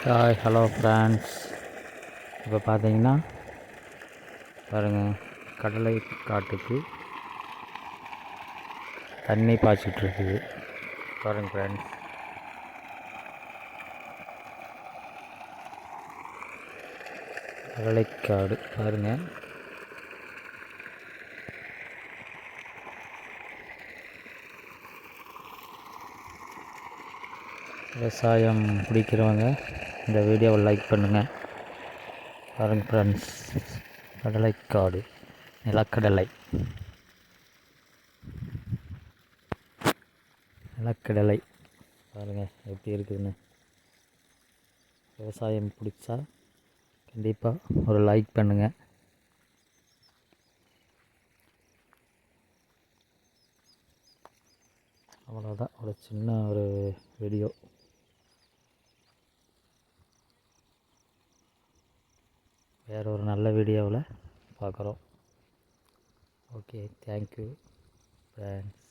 Hi hello friends இப்போ பார்த்தீங்கன்னா பாருங்கள் கடலை காட்டுக்கு தண்ணி பாய்ச்சிட்டுருக்குது பாருங்கள் ஃப்ரெண்ட்ஸ் கடலைக்காடு பாருங்கள் விவசாயம் பிடிக்கிறவங்க இந்த வீடியோவை லைக் பண்ணுங்கள் பாருங்க ஃப்ரெண்ட்ஸ் கடலைக்காடு நிலக்கடலை. நிலக்கடலை. பாருங்கள் எப்படி இருக்குதுன்னு. விவசாயம் பிடிச்சா கண்டிப்பாக ஒரு லைக் பண்ணுங்கள் அவ்வளோதான் ஒரு சின்ன ஒரு வீடியோ வேறு ஒரு நல்ல வீடியோவில் பார்க்குறோம். Okay thank you friends